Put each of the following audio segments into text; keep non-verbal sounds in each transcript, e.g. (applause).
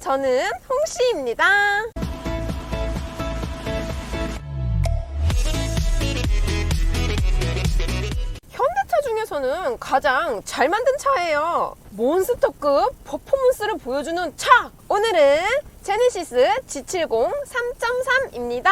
저는 홍씨입니다. 현대차 중에서는 가장 잘 만든 차예요. 몬스터급 퍼포먼스를 보여주는 차! 오늘은 제네시스 G70 3.3입니다.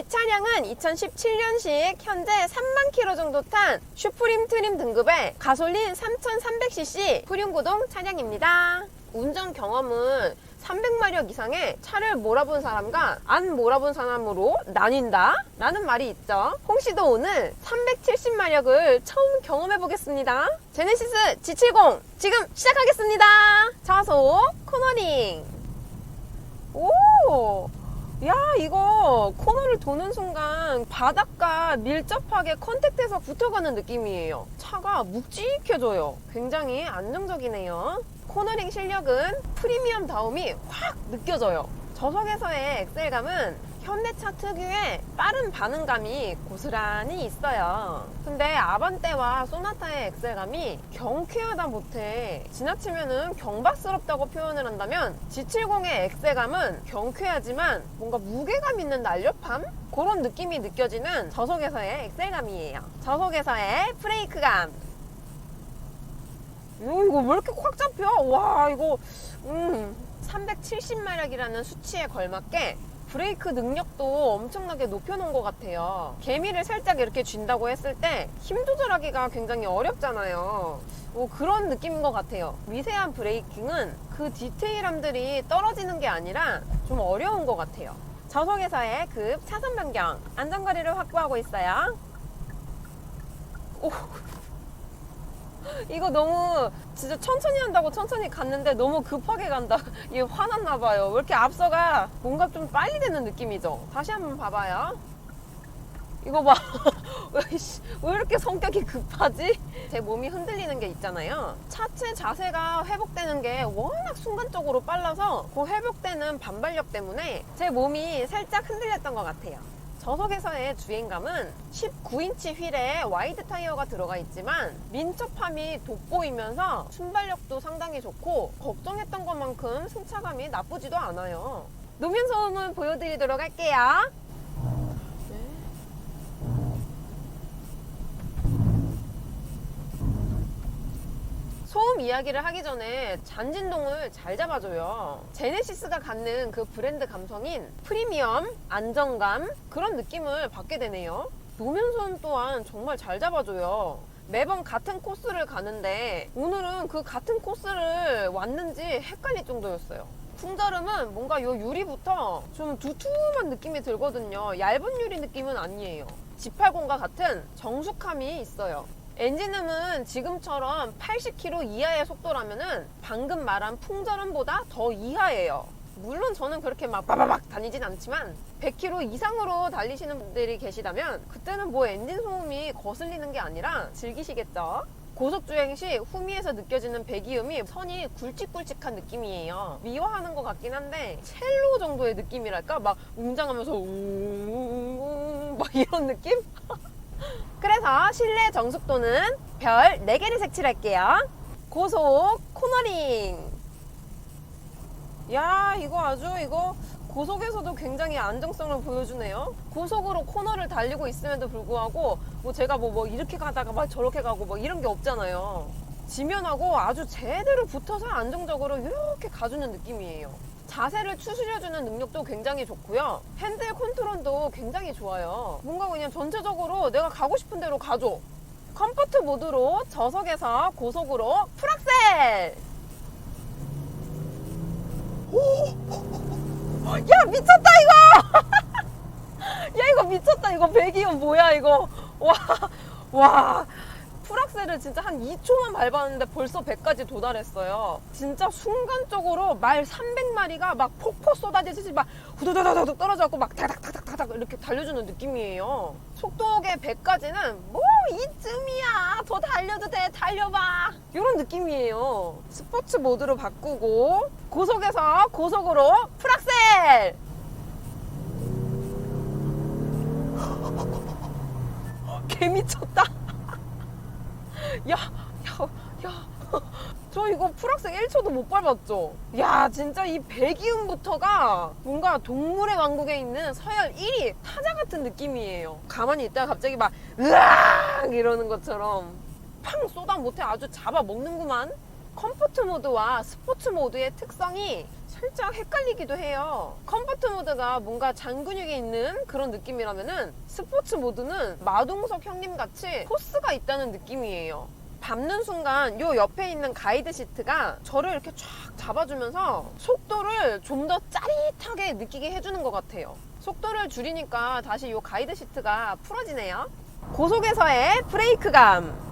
이 차량은 2017년식 현재 3만 킬로 정도 탄 슈프림 트림 등급의 가솔린 3300cc 후륜구동 차량입니다. 운전 경험은 300마력 이상의 차를 몰아본 사람과 안 몰아본 사람으로 나뉜다 라는 말이 있죠. 홍씨도 오늘 370마력을 처음 경험해 보겠습니다. 제네시스 G70 지금 시작하겠습니다. 차소 코너링 오! 야, 이거 코너를 도는 순간 바닥과 밀접하게 컨택돼서 붙어가는 느낌이에요. 차가 묵직해져요. 굉장히 안정적이네요. 코너링 실력은 프리미엄 다움이 확 느껴져요. 저속에서의 엑셀감은 현대차 특유의 빠른 반응감이 고스란히 있어요. 근데 아반떼와 소나타의 엑셀감이 경쾌하다 못해 지나치면은 경박스럽다고 표현을 한다면 G70의 엑셀감은 경쾌하지만 뭔가 무게감 있는 날렵함? 그런 느낌이 느껴지는 저속에서의 엑셀감이에요. 저속에서의 브레이크감. 오, 이거 왜 이렇게 꽉 잡혀? 와, 이거, 음, 370마력이라는 수치에 걸맞게 브레이크 능력도 엄청나게 높여놓은 것 같아요. 개미를 살짝 이렇게 쥔다고 했을 때 힘 조절하기가 굉장히 어렵잖아요. 뭐 그런 느낌인 것 같아요. 미세한 브레이킹은 그 디테일함들이 떨어지는 게 아니라 좀 어려운 것 같아요. 저속에서의 급 차선 변경, 안전거리를 확보하고 있어요. 오. (laughs) 이거 너무 진짜 천천히 한다고 천천히 갔는데 너무 급하게 간다. (laughs) 얘 화났나 봐요. 왜 이렇게 앞서가 뭔가 좀 빨리 되는 느낌이죠. 다시 한번 봐봐요. 이거 봐. (laughs) 왜 이렇게 성격이 급하지? 제 몸이 흔들리는 게 있잖아요. 차체 자세가 회복되는 게 워낙 순간적으로 빨라서 그 회복되는 반발력 때문에 제 몸이 살짝 흔들렸던 것 같아요. 저속에서의 주행감은 19인치 휠에 와이드 타이어가 들어가 있지만 민첩함이 돋보이면서 순발력도 상당히 좋고 걱정했던 것만큼 승차감이 나쁘지도 않아요. 노면 소음은 보여드리도록 할게요. 이야기를 하기 전에 잔진동을 잘 잡아줘요. 제네시스가 갖는 그 브랜드 감성인 프리미엄, 안정감 그런 느낌을 받게 되네요. 노면 소음 또한 정말 잘 잡아줘요. 매번 같은 코스를 가는데 오늘은 그 같은 코스를 왔는지 헷갈릴 정도였어요. 풍절음은 뭔가 요 유리부터 좀 두툼한 느낌이 들거든요. 얇은 유리 느낌은 아니에요. G80과 같은 정숙함이 있어요. 엔진음은 지금처럼 80km 이하의 속도라면은 방금 말한 풍절음보다 더 이하예요. 물론 저는 그렇게 막 빠바박 다니진 않지만 100km 이상으로 달리시는 분들이 계시다면 그때는 뭐 엔진 소음이 거슬리는 게 아니라 즐기시겠죠. 고속주행 시 후미에서 느껴지는 배기음이 선이 굵직굵직한 느낌이에요. 미워하는 것 같긴 한데 첼로 정도의 느낌이랄까? 막 웅장하면서 웅, 막 이런 느낌? (laughs) 그래서 실내 정숙도는 별 4개를 색칠할게요. 고속 코너링. 야, 이거 아주 이거 고속에서도 굉장히 안정성을 보여주네요. 고속으로 코너를 달리고 있음에도 불구하고 뭐 제가 뭐, 뭐 이렇게 가다가 막 저렇게 가고 뭐 이런 게 없잖아요. 지면하고 아주 제대로 붙어서 안정적으로 이렇게 가주는 느낌이에요. 자세를 추스려주는 능력도 굉장히 좋고요. 핸들 컨트롤도 굉장히 좋아요. 뭔가 그냥 전체적으로 내가 가고 싶은 대로 가줘. 컴포트 모드로 저속에서 고속으로 풀악셀! 야 미쳤다 이거! (laughs) 야 이거 미쳤다 이거 배기음 뭐야 이거 와 와. 풀악셀을 진짜 한 2초만 밟았는데 벌써 100까지 도달했어요. 진짜 순간적으로 말 300마리가 막 폭포 쏟아지듯이 막 후두두두두 떨어져갖고 막 다닥다닥다닥 이렇게 달려주는 느낌이에요. 속도계 100까지는 뭐 이쯤이야. 더 달려도 돼. 달려봐. 이런 느낌이에요. 스포츠 모드로 바꾸고 고속에서 고속으로 풀악셀 (laughs) 개 미쳤다 야, 야, 야. (laughs) 저 이거 풀악셀 1초도 못 밟았죠? 야, 진짜 이 배기음부터가 뭔가 동물의 왕국에 있는 서열 1위 타자 같은 느낌이에요. 가만히 있다가 갑자기 막, 으악! 이러는 것처럼 팡 쏟아 못해 아주 잡아 먹는구만. 컴포트 모드와 스포츠 모드의 특성이 살짝 헷갈리기도 해요. 컴포트 모드가 뭔가 장근육이 있는 그런 느낌이라면은 스포츠 모드는 마동석 형님 같이 포스가 있다는 느낌이에요. 밟는 순간 요 옆에 있는 가이드 시트가 저를 이렇게 쫙 잡아주면서 속도를 좀 더 짜릿하게 느끼게 해주는 것 같아요. 속도를 줄이니까 다시 요 가이드 시트가 풀어지네요. 고속에서의 브레이크감.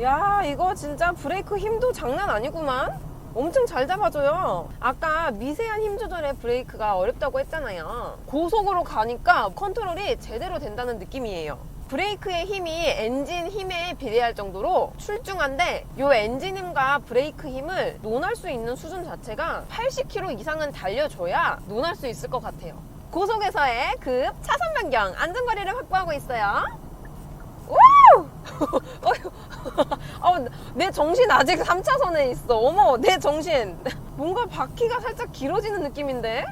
야, 이거 진짜 브레이크 힘도 장난 아니구만. 엄청 잘 잡아줘요. 아까 미세한 힘 조절의 브레이크가 어렵다고 했잖아요. 고속으로 가니까 컨트롤이 제대로 된다는 느낌이에요. 브레이크의 힘이 엔진 힘에 비례할 정도로 출중한데 이 엔진 힘과 브레이크 힘을 논할 수 있는 수준 자체가 80km 이상은 달려줘야 논할 수 있을 것 같아요. 고속에서의 급 차선 변경 안전거리를 확보하고 있어요. 우! (laughs) 내 정신 아직 3차선에 있어. 어머, 내 정신. 뭔가 바퀴가 살짝 길어지는 느낌인데?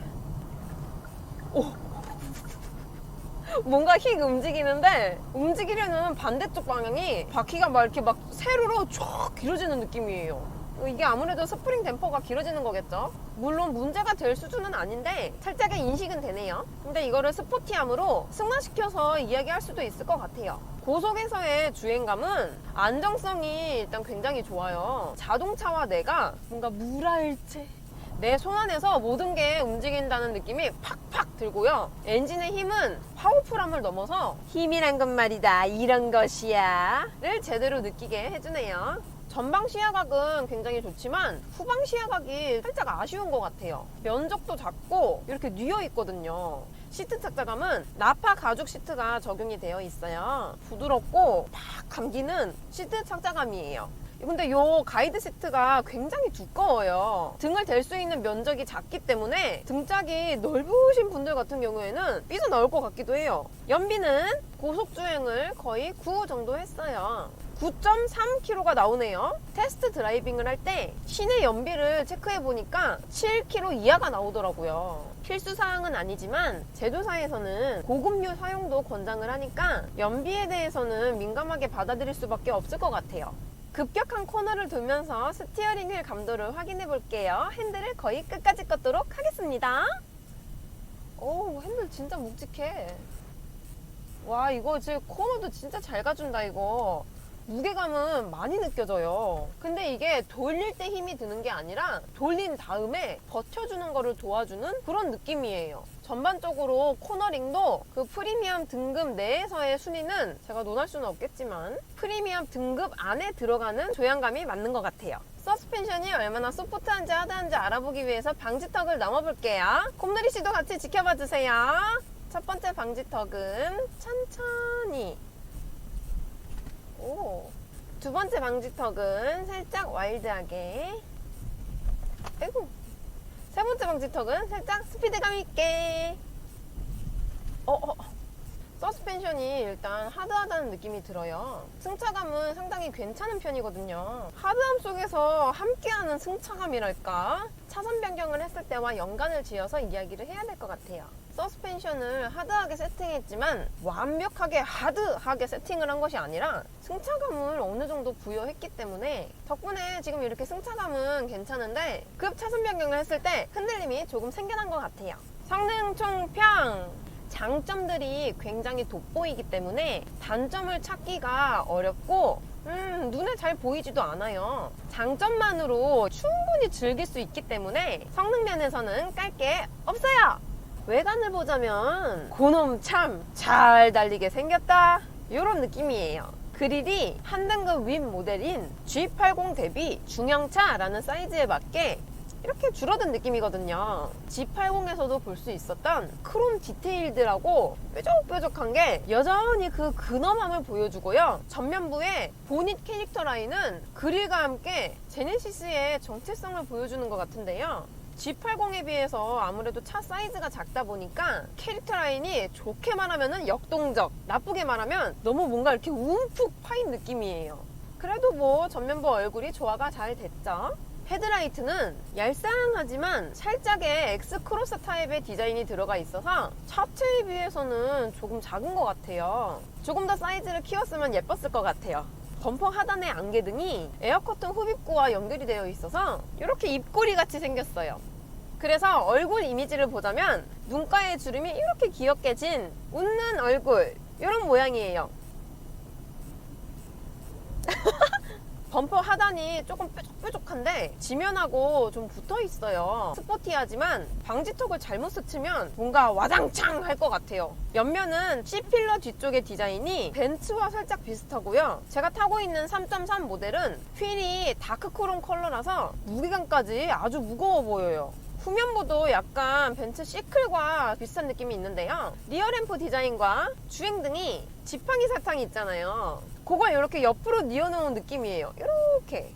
오. 뭔가 휙 움직이는데 움직이려는 반대쪽 방향이 바퀴가 막 이렇게 막 세로로 쫙 길어지는 느낌이에요. 이게 아무래도 스프링 댐퍼가 길어지는 거겠죠? 물론 문제가 될 수준은 아닌데 살짝의 인식은 되네요. 근데 이거를 스포티함으로 승화시켜서 이야기할 수도 있을 것 같아요. 고속에서의 주행감은 안정성이 일단 굉장히 좋아요. 자동차와 내가 뭔가 물알체 내 손 안에서 모든 게 움직인다는 느낌이 팍팍 들고요. 엔진의 힘은 파워풀함을 넘어서 힘이란 건 말이다. 이런 것이야.를 제대로 느끼게 해주네요. 전방 시야각은 굉장히 좋지만 후방 시야각이 살짝 아쉬운 것 같아요. 면적도 작고 이렇게 뉘어 있거든요. 시트 착자감은 나파 가죽 시트가 적용이 되어 있어요. 부드럽고 팍 감기는 시트 착자감이에요. 근데 요 가이드 시트가 굉장히 두꺼워요. 등을 댈 수 있는 면적이 작기 때문에 등짝이 넓으신 분들 같은 경우에는 삐져나올 것 같기도 해요. 연비는 고속 주행을 거의 9 정도 했어요. 9.3km가 나오네요. 테스트 드라이빙을 할 때 시내 연비를 체크해 보니까 7km 이하가 나오더라고요. 필수 사항은 아니지만 제조사에서는 고급류 사용도 권장을 하니까 연비에 대해서는 민감하게 받아들일 수밖에 없을 것 같아요. 급격한 코너를 돌면서 스티어링 휠 감도를 확인해 볼게요. 핸들을 거의 끝까지 꺾도록 하겠습니다. 오, 핸들 진짜 묵직해. 와, 이거 지금 코너도 진짜 잘 가준다, 이거. 무게감은 많이 느껴져요. 근데 이게 돌릴 때 힘이 드는 게 아니라 돌린 다음에 버텨주는 거를 도와주는 그런 느낌이에요. 전반적으로 코너링도 그 프리미엄 등급 내에서의 순위는 제가 논할 수는 없겠지만 프리미엄 등급 안에 들어가는 조향감이 맞는 것 같아요. 서스펜션이 얼마나 소프트한지 하드한지 알아보기 위해서 방지턱을 넘어볼게요. 곰돌이 씨도 같이 지켜봐 주세요. 첫 번째 방지턱은 천천히 오. 두 번째 방지턱은 살짝 와일드하게. 아이고. 세 번째 방지턱은 살짝 스피드감 있게. 어, 어. 서스펜션이 일단 하드하다는 느낌이 들어요. 승차감은 상당히 괜찮은 편이거든요. 하드함 속에서 함께하는 승차감이랄까? 차선 변경을 했을 때와 연관을 지어서 이야기를 해야 될 것 같아요. 서스펜션을 하드하게 세팅했지만 완벽하게 하드하게 세팅을 한 것이 아니라 승차감을 어느 정도 부여했기 때문에 덕분에 지금 이렇게 승차감은 괜찮은데 급 차선 변경을 했을 때 흔들림이 조금 생겨난 것 같아요. 성능 총평 장점들이 굉장히 돋보이기 때문에 단점을 찾기가 어렵고 음, 눈에 잘 보이지도 않아요. 장점만으로 충분히 즐길 수 있기 때문에 성능 면에서는 깔 게 없어요. 외관을 보자면 고놈 참 잘 달리게 생겼다 이런 느낌이에요 그릴이 한 등급 윗 모델인 G80 대비 중형차라는 사이즈에 맞게 이렇게 줄어든 느낌이거든요. G80에서도 볼 수 있었던 크롬 디테일들하고 뾰족뾰족한 게 여전히 그 근엄함을 보여주고요. 전면부의 보닛 캐릭터 라인은 그릴과 함께 제네시스의 정체성을 보여주는 것 같은데요. G80에 비해서 아무래도 차 사이즈가 작다 보니까 캐릭터 라인이 좋게 말하면 역동적, 나쁘게 말하면 너무 뭔가 이렇게 움푹 파인 느낌이에요. 그래도 뭐 전면부 얼굴이 조화가 잘 됐죠. 헤드라이트는 얄쌍하지만 살짝의 X 크로스 타입의 디자인이 들어가 있어서 차체에 비해서는 조금 작은 것 같아요. 조금 더 사이즈를 키웠으면 예뻤을 것 같아요. 범퍼 하단의 안개 등이 에어커튼 흡입구와 연결이 되어 있어서 이렇게 입꼬리 같이 생겼어요. 그래서 얼굴 이미지를 보자면 눈가에 주름이 이렇게 귀엽게 진 웃는 얼굴 이런 모양이에요. (laughs) 하단이 조금 뾰족뾰족한데 지면하고 좀 붙어 있어요. 스포티하지만 방지턱을 잘못 스치면 뭔가 와장창 할 것 같아요. 옆면은 C필러 뒤쪽의 디자인이 벤츠와 살짝 비슷하고요. 제가 타고 있는 3.3 모델은 휠이 다크크롬 컬러라서 무게감까지 아주 무거워 보여요. 후면부도 약간 벤츠 시클과 비슷한 느낌이 있는데요. 리어램프 디자인과 주행등이 지팡이 사탕이 있잖아요. 그걸 이렇게 옆으로 뉘어놓은 느낌이에요. 이렇게.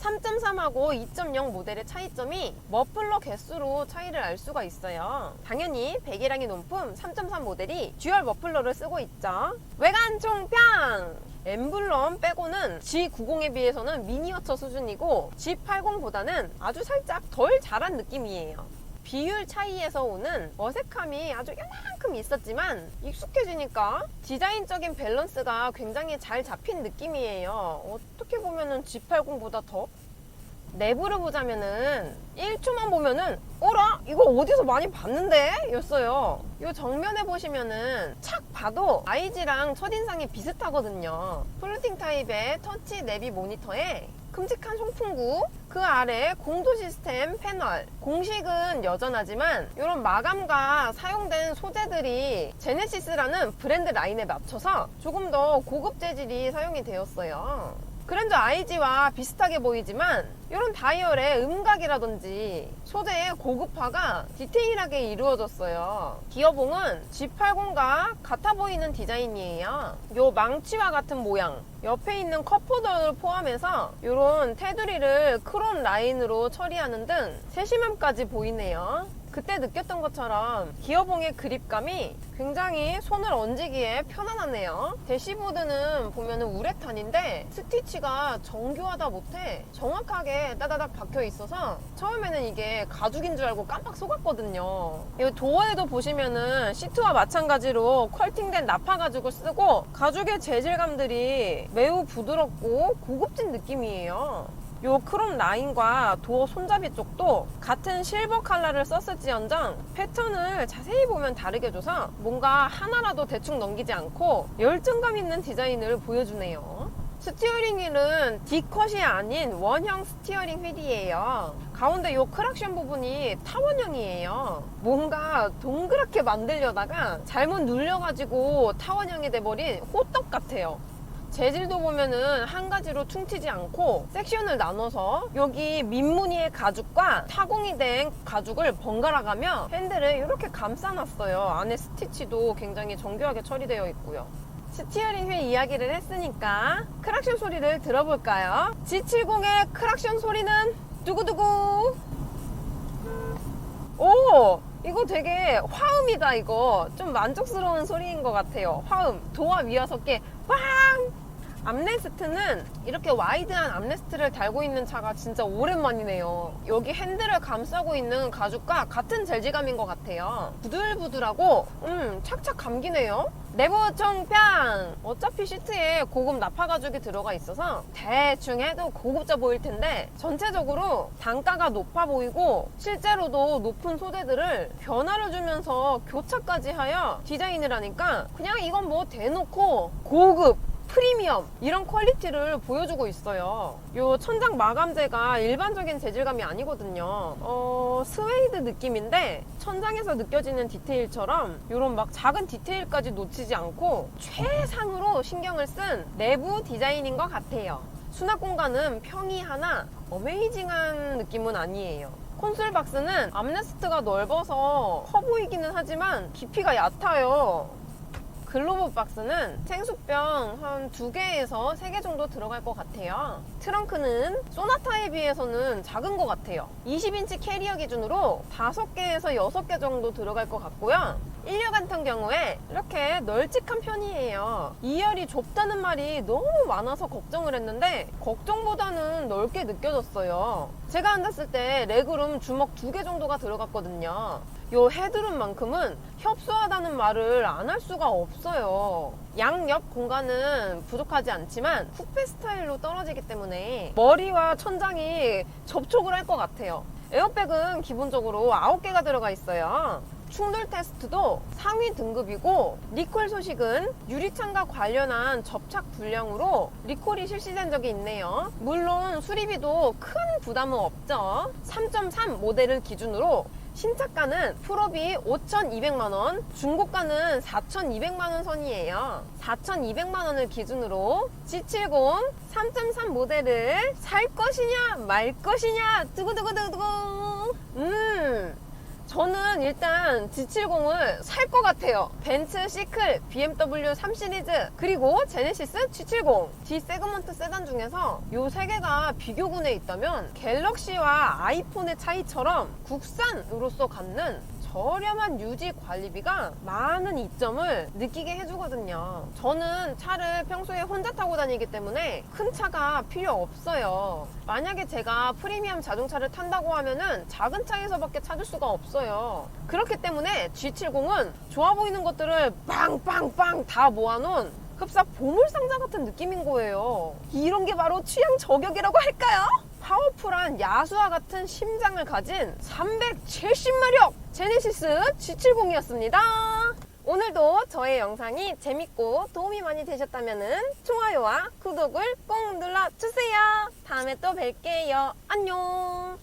3.3하고 2.0 모델의 차이점이 머플러 개수로 차이를 알 수가 있어요. 당연히 배기량이 높은 3.3 모델이 듀얼 머플러를 쓰고 있죠. 외관 총평! 엠블럼 빼고는 G90에 비해서는 미니어처 수준이고 G80보다는 아주 살짝 덜 자란 느낌이에요. 비율 차이에서 오는 어색함이 아주 요만큼 있었지만 익숙해지니까 디자인적인 밸런스가 굉장히 잘 잡힌 느낌이에요. 어떻게 보면은 G80보다 더 내부를 보자면은 1초만 보면은 어라? 이거 어디서 많이 봤는데? 였어요. 이 정면에 보시면은 착 봐도 IG랑 첫인상이 비슷하거든요. 플루팅 타입의 터치 내비 모니터에 큼직한 송풍구 그 아래 공조 시스템 패널. 공식은 여전하지만 이런 마감과 사용된 소재들이 제네시스라는 브랜드 라인에 맞춰서 조금 더 고급 재질이 사용이 되었어요 그랜저 IG와 비슷하게 보이지만 이런 다이얼의 음각이라든지 소재의 고급화가 디테일하게 이루어졌어요. 기어봉은 G80과 같아 보이는 디자인이에요. 요 망치와 같은 모양, 옆에 있는 컵홀더를 포함해서 이런 테두리를 크롬 라인으로 처리하는 등 세심함까지 보이네요. 그때 느꼈던 것처럼 기어봉의 그립감이 굉장히 손을 얹기에 편안하네요. 대시보드는 보면은 우레탄인데 스티치가 정교하다 못해 정확하게 따다닥 박혀 있어서 처음에는 이게 가죽인 줄 알고 깜빡 속았거든요. 이 도어에도 보시면은 시트와 마찬가지로 퀄팅된 나파 가죽을 쓰고 가죽의 재질감들이 매우 부드럽고 고급진 느낌이에요. 요 크롬 라인과 도어 손잡이 쪽도 같은 실버 컬러를 썼을지언정 패턴을 자세히 보면 다르게 줘서 뭔가 하나라도 대충 넘기지 않고 열정감 있는 디자인을 보여주네요. 스티어링 휠은 D컷이 아닌 원형 스티어링 휠이에요. 가운데 요 크락션 부분이 타원형이에요. 뭔가 동그랗게 만들려다가 잘못 눌려가지고 타원형이 돼버린 호떡 같아요. 재질도 보면은 한 가지로 퉁치지 않고 섹션을 나눠서 여기 민무늬의 가죽과 타공이 된 가죽을 번갈아 가며 핸들을 이렇게 감싸놨어요. 안에 스티치도 굉장히 정교하게 처리되어 있고요. 스티어링 휠 이야기를 했으니까 크락션 소리를 들어볼까요? G70의 크락션 소리는 두구두구 오! 이거 되게 화음이다 이거 좀 만족스러운 소리인 것 같아요 화음 도어 위아섭게 빵 암레스트는 이렇게 와이드한 암레스트를 달고 있는 차가 진짜 오랜만이네요. 여기 핸들을 감싸고 있는 가죽과 같은 재질감인 것 같아요. 부들부들하고 음 착착 감기네요. 내부 총평 어차피 시트에 고급 나파 가죽이 들어가 있어서 대충 해도 고급져 보일 텐데 전체적으로 단가가 높아 보이고 실제로도 높은 소재들을 변화를 주면서 교차까지 하여 디자인을 하니까 그냥 이건 뭐 대놓고 고급 프리미엄 이런 퀄리티를 보여주고 있어요. 요 천장 마감재가 일반적인 재질감이 아니거든요. 어, 스웨이드 느낌인데 천장에서 느껴지는 디테일처럼 이런 막 작은 디테일까지 놓치지 않고 최상으로 신경을 쓴 내부 디자인인 것 같아요. 수납 공간은 평이 하나 어메이징한 느낌은 아니에요. 콘솔 박스는 암레스트가 넓어서 커 보이기는 하지만 깊이가 얕아요. 글로브 박스는 생수병 한 두 개에서 세 개 정도 들어갈 것 같아요. 트렁크는 소나타에 비해서는 작은 것 같아요. 20인치 캐리어 기준으로 5개에서 6개 정도 들어갈 것 같고요. 1열 같은 경우에 이렇게 널찍한 편이에요. 2열이 좁다는 말이 너무 많아서 걱정을 했는데 걱정보다는 넓게 느껴졌어요. 제가 앉았을 때 레그룸 주먹 두 개 정도가 들어갔거든요. 요 헤드룸만큼은 협소하다는 말을 안 할 수가 없어요. 양옆 공간은 부족하지 않지만 쿠페 스타일로 떨어지기 때문에 머리와 천장이 접촉을 할 것 같아요. 에어백은 기본적으로 9개가 들어가 있어요. 충돌 테스트도 상위 등급이고 리콜 소식은 유리창과 관련한 접착 불량으로 리콜이 실시된 적이 있네요. 물론 수리비도 큰 부담은 없죠. 3.3 모델을 기준으로 신차가는 풀업이 5,200만원, 중고가는 4,200만원 선이에요. 4,200만원을 기준으로 G70 3.3 모델을 살 것이냐 말 것이냐 두구두구두구 음 저는 일단 G70을 살 것 같아요. 벤츠 시클, BMW 3 시리즈, 그리고 제네시스 G70. D 세그먼트 세단 중에서 요 세 개가 비교군에 있다면 갤럭시와 아이폰의 차이처럼 국산으로서 갖는 저렴한 유지 관리비가 많은 이점을 느끼게 해주거든요. 저는 차를 평소에 혼자 타고 다니기 때문에 큰 차가 필요 없어요. 만약에 제가 프리미엄 자동차를 탄다고 하면은 작은 차에서밖에 찾을 수가 없어요. 그렇기 때문에 G70은 좋아 보이는 것들을 빵빵빵 다 모아놓은 흡사 보물상자 같은 느낌인 거예요. 이런 게 바로 취향 저격이라고 할까요? 파워풀한 야수와 같은 심장을 가진 370마력 제네시스 G70이었습니다. 오늘도 저의 영상이 재밌고 도움이 많이 되셨다면 좋아요와 구독을 꼭 눌러주세요. 다음에 또 뵐게요. 안녕.